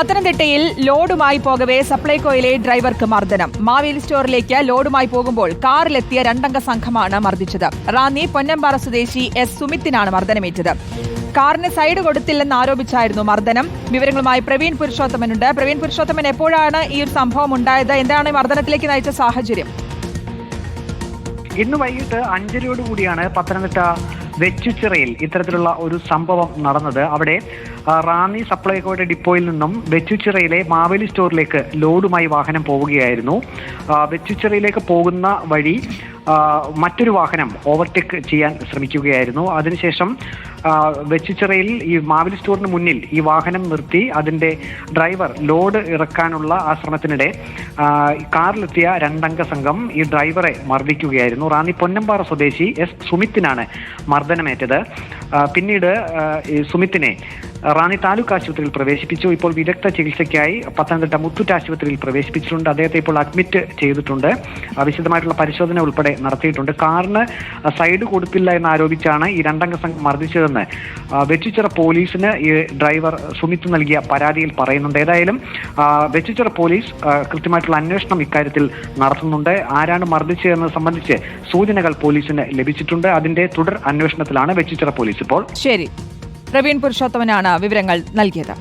പത്തനംതിട്ടയിൽ ലോഡുമായി പോകവെ സപ്ലൈകോയിലെ ഡ്രൈവർക്ക് മർദ്ദനം. മാവേലി സ്റ്റോറിലേക്ക് ലോഡുമായി പോകുമ്പോൾ കാറിലെത്തിയ രണ്ടംഗ സംഘമാണ് മർദ്ദിച്ചത്. റാന്നി പൊന്നമ്പാറ സ്വദേശി എസ് സുമിത്തിനാണ് മർദ്ദനമേറ്റത്. കാറിന് സൈഡ് കൊടുത്തില്ലെന്ന് ആരോപിച്ചായിരുന്നു മർദ്ദനം. വിവരങ്ങളുമായി പ്രവീൺ പുരുഷോത്തമനുണ്ട്. പ്രവീൺ പുരുഷോത്തമൻ എപ്പോഴാണ് ഈ ഒരു സംഭവം ഉണ്ടായത്? എന്താണ് മർദ്ദനത്തിലേക്ക് നയിച്ച സാഹചര്യം? ഇന്ന് വൈകിട്ട് അഞ്ചരയോടുകൂടിയാണ് പത്തനംതിട്ട വെച്ചുച്ചിറയിൽ ഇത്തരത്തിലുള്ള ഒരു സംഭവം നടന്നത്. അവിടെ റാന്നി സപ്ലൈകോയുടെ ഡിപ്പോയിൽ നിന്നും വെച്ചുച്ചിറയിലെ മാവേലി സ്റ്റോറിലേക്ക് ലോഡുമായി വാഹനം പോവുകയായിരുന്നു. വെച്ചുച്ചിറയിലേക്ക് പോകുന്ന വഴി മറ്റൊരു വാഹനം ഓവർടേക്ക് ചെയ്യാൻ ശ്രമിക്കുകയായിരുന്നു. അതിനുശേഷം വെച്ചിച്ചിറയിൽ ഈ മാവിൽ സ്റ്റോറിന് മുന്നിൽ ഈ വാഹനം നിർത്തി അതിന്റെ ഡ്രൈവർ ലോഡ് ഇറക്കാനുള്ള ആ ശ്രമത്തിനിടെ കാറിലെത്തിയ രണ്ടംഗ സംഘം ഈ ഡ്രൈവറെ മർദ്ദിക്കുകയായിരുന്നു. റാന്നി പൊന്നമ്പാറ സ്വദേശി എസ് സുമിത്തിനാണ് മർദ്ദനമേറ്റത്. പിന്നീട് സുമിത്തിനെ റാന്നി താലൂക്ക് ആശുപത്രിയിൽ പ്രവേശിപ്പിച്ചു. ഇപ്പോൾ വിദഗ്ധ ചികിത്സയ്ക്കായി പത്തനംതിട്ട മുത്തൂറ്റ് ആശുപത്രിയിൽ പ്രവേശിപ്പിച്ചിട്ടുണ്ട്. അദ്ദേഹത്തെ ഇപ്പോൾ അഡ്മിറ്റ് ചെയ്തിട്ടുണ്ട്. വിശദമായിട്ടുള്ള പരിശോധന ഉൾപ്പെടെ നടത്തിയിട്ടുണ്ട്. കാറിന് സൈഡ് കൊടുത്തില്ല എന്ന് ആരോപിച്ചാണ് ഈ രണ്ടംഗ സംഘം മർദ്ദിച്ചതെന്ന് വെച്ചുച്ചിറ പോലീസിന് ഈ ഡ്രൈവർ സുമിത്ത് നൽകിയ പരാതിയിൽ പറയുന്നുണ്ട്. ഏതായാലും വെച്ചുച്ചിറ പോലീസ് കൃത്യമായിട്ടുള്ള അന്വേഷണം ഇക്കാര്യത്തിൽ നടത്തുന്നുണ്ട്. ആരാണ് മർദ്ദിച്ചതെന്നത് സംബന്ധിച്ച് സൂചനകൾ പോലീസിന് ലഭിച്ചിട്ടുണ്ട്. അതിന്റെ തുടർ അന്വേഷണത്തിലാണ് വെച്ചിച്ചിറ പോലീസ് ഇപ്പോൾ ശരി. പ്രവീൺ പുരുഷോത്തമനാണ് വിവരങ്ങൾ നൽകിയത്